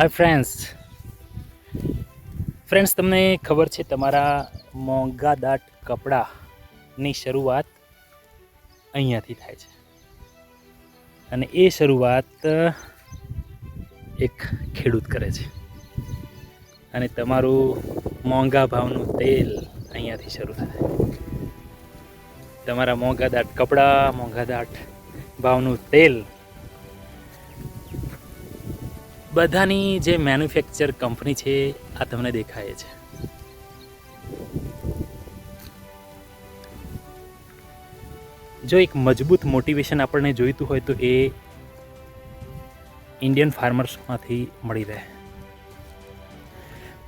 Hi friends friends તમને ખબર છે તમારા મોંઘા દાટ કપડાની શરૂઆત અહીંયાથી થાય છે. અને એ શરૂઆત એક ખેડૂત કરે છે. અને તમારું મોંઘા ભાવનું તેલ અહીંયાથી શરૂ થાય. તમારા મોંઘા દાટ કપડાં, મોંઘા દાટ ભાવનું તેલ બધાની જે મેન્યુફેક્ચર કંપની છે, આ તમને દેખાય છે. જો એક મજબૂત મોટિવેશન આપણને જોઈતું હોય તો એ ઇન્ડિયન ફાર્મર્સમાંથી મળી રહે.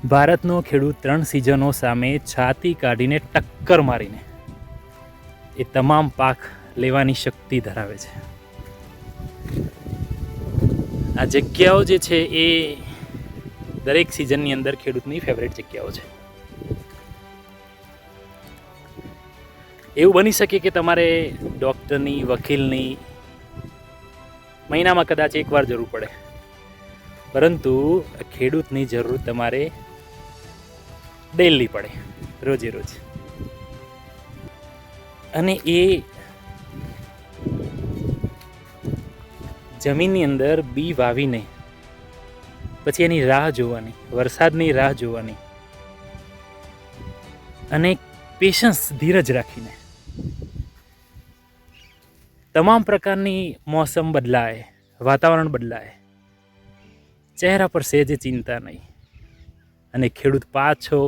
ભારતનો ખેડૂત ત્રણ સિઝનો સામે છાતી કાઢીને ટક્કર મારીને એ તમામ પાક લેવાની શક્તિ ધરાવે છે. આ જગ્યાઓ જે છે એ દરેક સિઝનની અંદર ખેડૂતની ફેવરેટ જગ્યાઓ છે. એવું બની શકે કે તમારે ડૉક્ટરની વકીલની મહિનામાં કદાચ એકવાર જરૂર પડે. પરંતુ ખેડૂતની જરૂર તમારે ડેલી પડે, રોજે રોજ. અને એ જમીનની અંદર બી વાવીને, પછી એની રાહ જોવાની, વરસાદની રાહ જોવાની અને પેશન્સ ધીરજ રાખીને. તમામ પ્રકારની મોસમ બદલાય, વાતાવરણ બદલાય. ચહેરા પર સહેજે ચિંતા નહીં. અને ખેડૂત પાછો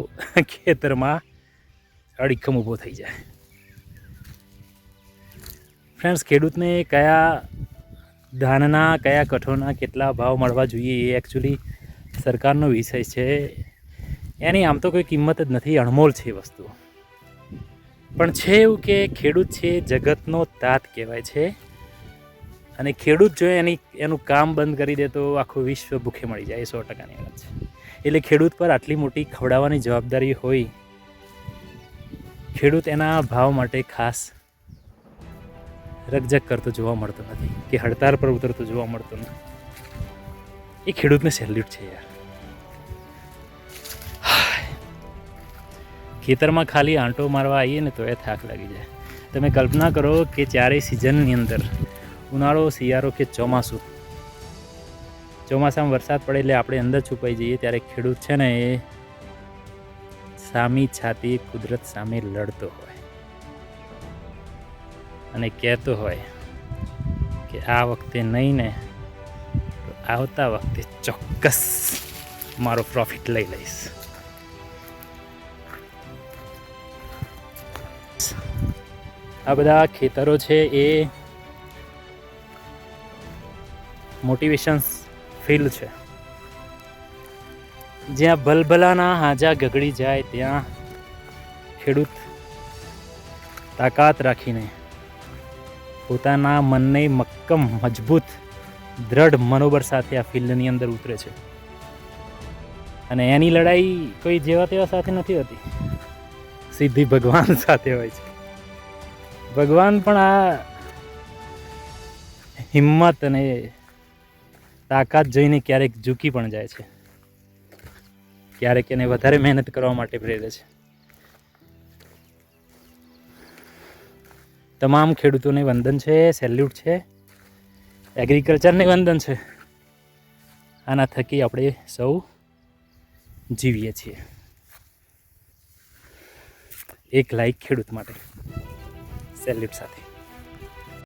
ખેતરમાં અડીખમ ઊભો થઈ જાય. ફ્રેન્ડ્સ ખેડૂતને કયા ધાનના કયા કઠોળના કેટલા ભાવ મળવા જોઈએ એ એકચ્યુઅલી સરકારનો વિષય છે. એની આમ તો કોઈ કિંમત જ નથી, અણમોલ છે વસ્તુ. પણ છે એવું કે ખેડૂત છે જગતનો તાત કહેવાય છે. અને ખેડૂત જો એની, એનું કામ બંધ કરી દે તો આખું વિશ્વ ભૂખે મળી જાય એ સો ટકાની વાત છે. એટલે ખેડૂત પર આટલી મોટી ખવડાવવાની જવાબદારી હોય, ખેડૂત એના ભાવ માટે ખાસ રકઝક કરતો જોવા મળતો નથી, કે હડતાળ પર ઉતરતો જોવા મળતો નથી. એ ખેડૂતને સેલ્યુટ છે યાર. ખેતરમાં ખાલી આંટો મારવા આવીએ ને તો એ થાક લાગી જાય. તમે કલ્પના કરો કે ચારેય સિઝનની અંદર ઉનાળો, શિયાળો કે ચોમાસું. ચોમાસામાં વરસાદ પડે એટલે આપણે અંદર છુપાઈ જઈએ ત્યારે ખેડૂત છે ને એ સામી છાતી કુદરત સામે લડતો હોય. અને કહેતો હોય કે આ વખતે નહીં ને, તો આવતા વખતે ચોક્કસ મારો પ્રોફિટ લઈ લઈશ. આ બધા ખેતરો છે એ મોટિવેશન્સ ફિલ્ડ છે. જ્યાં ભલભલાના હાજા ગગડી જાય, ત્યાં ખેડૂત તાકાત રાખીને પોતાના મનને મક્કમ, મજબૂત, દ્રઢ મનોબળ સાથે આ ફિલ્ડની અંદર ઉતરે છે. અને એની લડાઈ કોઈ જેવા તેવા સાથે નથી હોતી. સીધી ભગવાન સાથે હોય છે. ભગવાન પણ આ હિંમત અને તાકાત જોઈને ક્યારેક ઝૂકી પણ જાય છે. ક્યારેક એને વધારે મહેનત કરવા માટે પ્રેરે છે. તમામ ખેડૂતોને વંદન છે સેલ્યુટ છે. એગ્રીકલ્ચરને વંદન છે. આના થકી આપણે સૌ જીવીએ છીએ. એક લાઈક ખેડૂત માટે. સેલ્યુટ સાથે.